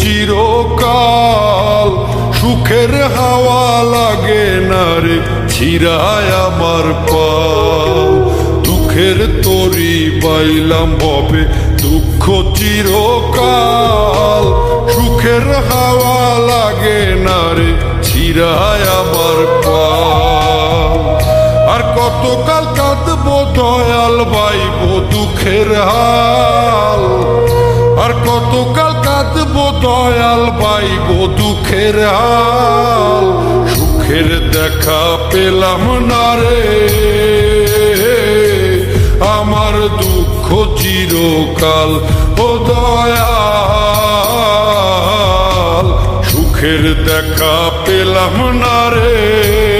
চিরকাল সুখের হাওয়া লাগে না রে, ছিড়ায় আমার পাল। দুঃখের তরি পাইলাম হবে দুঃখ চিরকাল সুখের হাওয়া লাগে না রে, ছিড়ায় আমার পাল। আর কতকাল কাঁদবো দয়াল বাইব দুঃখের হাল বাইব দুঃখের হাল, সুখের দেখা পেলাম না রে। আমার দুঃখ চিরকাল, ও দয়াল, সুখের দেখা পেলাম না রে।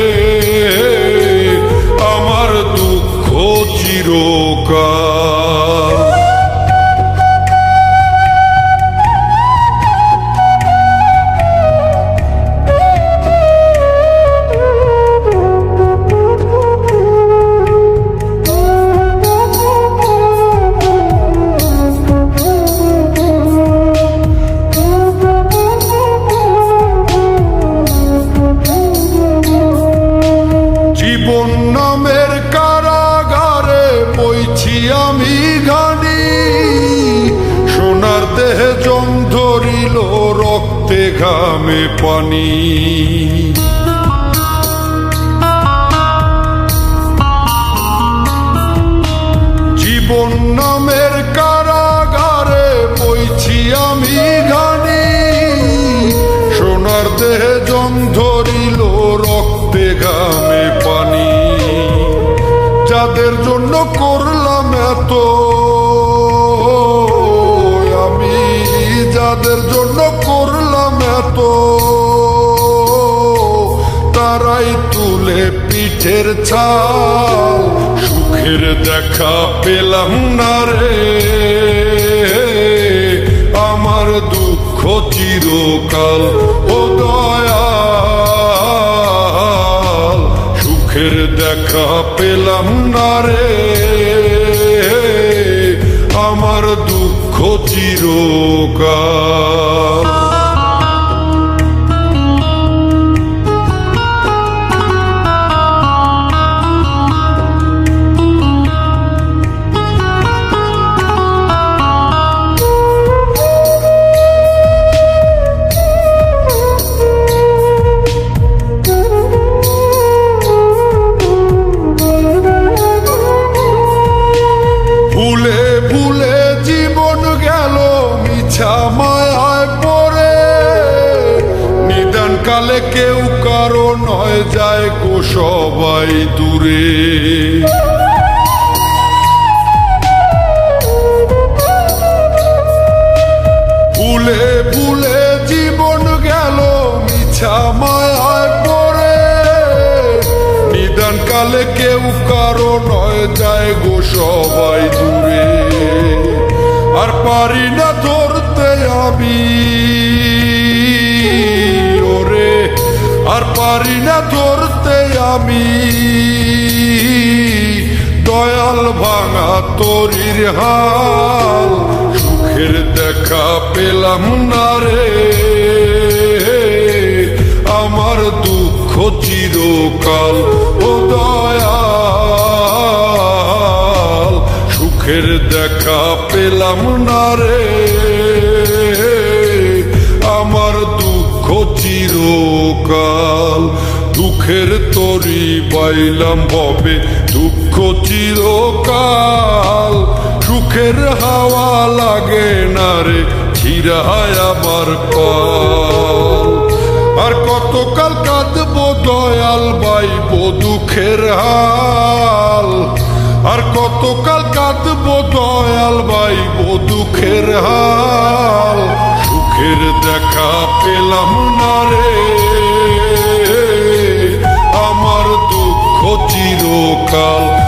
জীবন নামের কারাগারে বইছি আমি ঘানি। সোনার দেহে জং ধরিল রক্তে ঘামে পানি। জীবন নামের কারাগারে যাদের জন্য করলাম এত আমি যাদের জন্য করলাম এত তারাই তুলে পিঠের ছাল, সুখের দেখা পেলাম না রে। আমার দুঃখ চিরকাল সুখের দেখা পেলাম না রে। আমার দুঃখ চিরকাল। নিদান কেউ কারও নয়, যায় গো সবাই দূরে। ভুলে ভুলে জীবন গেল, মিছা মায়ায় পড়ে। নিদান কালে কেউ কারও নয়, যায় গো সবাই দূরে। আর পারি না ধরতে আমি। পারি না ধরতে আমি। দয়াল ভাঙা তরির হাল, সুখের দেখা পেলাম না রে। আমার দুঃখ চিরকাল, ও দয়াল, সুখের দেখা পেলাম না রে। আমার দুঃখ চিরকাল। দুঃখের তরি বাইলাম হবে দুঃখ চিরকাল। সুখের হাওয়া লাগে না রে ছিড়ায় আমার পাল আর কতকাল কাঁদবো দয়াল বাইব দুঃখের হাল। আর কতকাল কাঁদবো দয়াল বাইব দুঃখের হাল। সুখের দেখা পেলাম না রে। চিরকাল